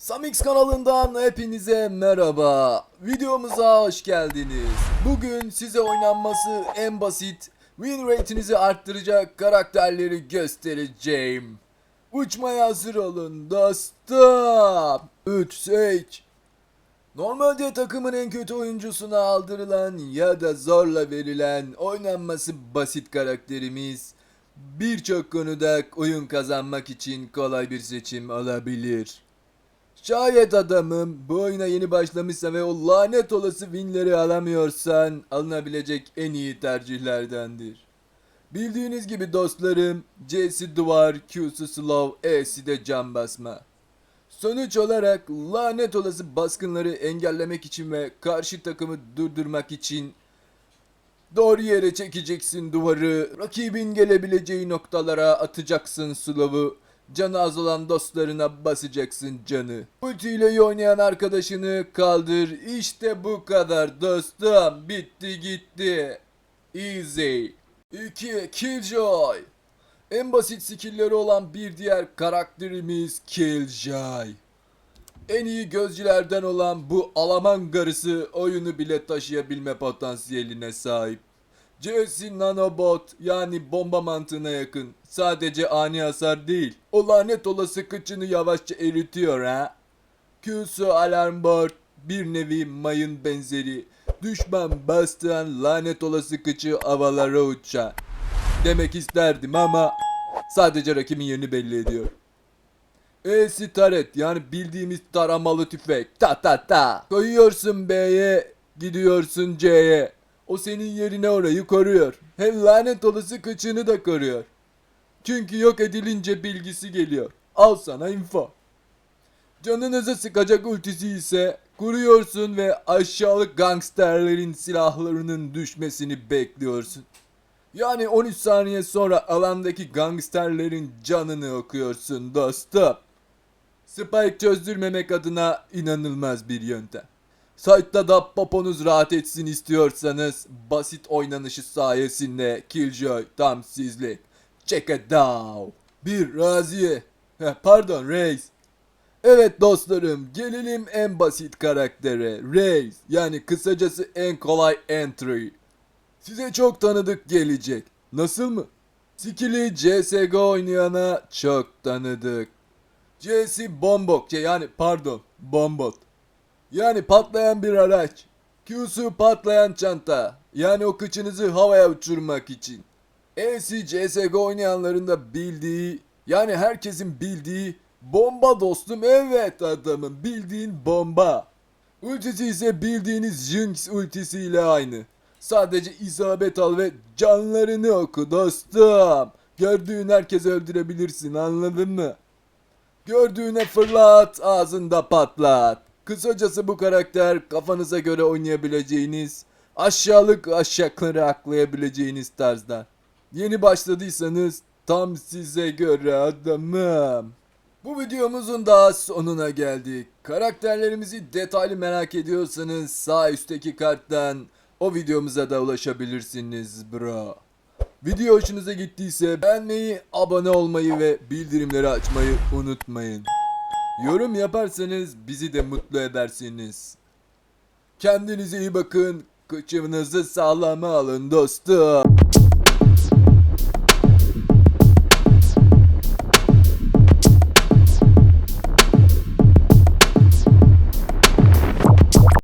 Samix kanalından hepinize merhaba. Videomuza hoş geldiniz. Bugün size oynanması en basit, win rate'inizi arttıracak karakterleri göstereceğim. Uçmaya hazır olun dostum. 3 seç. Normalde takımın en kötü oyuncusuna aldırılan ya da zorla verilen oynanması basit karakterimiz birçok konuda oyun kazanmak için kolay bir seçim olabilir. Şayet adamım bu oyuna yeni başlamışsa ve o lanet olası winleri alamıyorsan alınabilecek en iyi tercihlerdendir. Bildiğiniz gibi dostlarım C'si duvar, Q'su slow, E'si de cam basma. Sonuç olarak lanet olası baskınları engellemek için ve karşı takımı durdurmak için doğru yere çekeceksin duvarı, rakibin gelebileceği noktalara atacaksın slow'u, canı az olan dostlarına basacaksın canı. Ultiyle iyi oynayan arkadaşını kaldır, işte bu kadar dostum, bitti gitti. Easy. 2. Killjoy. En basit skillleri olan bir diğer karakterimiz Killjoy. En iyi gözcülerden olan bu Alaman garısı oyunu bile taşıyabilme potansiyeline sahip. Jesse Nanobot yani bomba mantığına yakın. Sadece ani hasar değil. O lanet olası kıçını yavaşça eritiyor ha. Q'su alarm board bir nevi mayın benzeri. Düşman bastıran lanet olası kıçı havalara uçar. Demek isterdim ama sadece rakibin yerini belli ediyor. E'si taret yani bildiğimiz taramalı tüfek. Ta ta ta. Koyuyorsun B'ye gidiyorsun C'ye. O senin yerine orayı koruyor. Hem lanet olası kıçını da koruyor. Çünkü yok edilince bilgisi geliyor. Al sana info. Canınızı sıkacak ultisi ise kuruyorsun ve aşağılık gangsterlerin silahlarının düşmesini bekliyorsun. Yani 13 saniye sonra alandaki gangsterlerin canını okuyorsun dostum. Spike çözdürmemek adına inanılmaz bir yöntem. Site'da da poponuz rahat etsin istiyorsanız basit oynanışı sayesinde Killjoy tam sizlik. Check it out. Bir Raziye. Pardon Reis. Evet dostlarım gelelim en basit karaktere. Reis yani kısacası en kolay entry. Size çok tanıdık gelecek. Nasıl mı? Skill'i CSGO oynayana çok tanıdık. C'si bombok yani pardon bombot. Yani patlayan bir araç. Q'su patlayan çanta. Yani o kıçınızı havaya uçurmak için. E'si CSGO oynayanların da bildiği yani herkesin bildiği bomba dostum evet adamın bildiğin bomba. Ultisi ise bildiğiniz Jinx ultisiyle aynı. Sadece isabet al ve canlarını oku dostum. Gördüğün herkesi öldürebilirsin anladın mı? Gördüğüne fırlat, ağzında patlat. Kısacası bu karakter kafanıza göre oynayabileceğiniz, aşağılık aşakları aklayabileceğiniz tarzda. Yeni başladıysanız tam size göre adamım. Bu videomuzun daha sonuna geldik. Karakterlerimizi detaylı merak ediyorsanız sağ üstteki karttan o videomuza da ulaşabilirsiniz bro. Video hoşunuza gittiyse beğenmeyi, abone olmayı ve bildirimleri açmayı unutmayın. Yorum yaparsanız bizi de mutlu edersiniz. Kendinize iyi bakın. Kıçınızı sağlama alın dostum.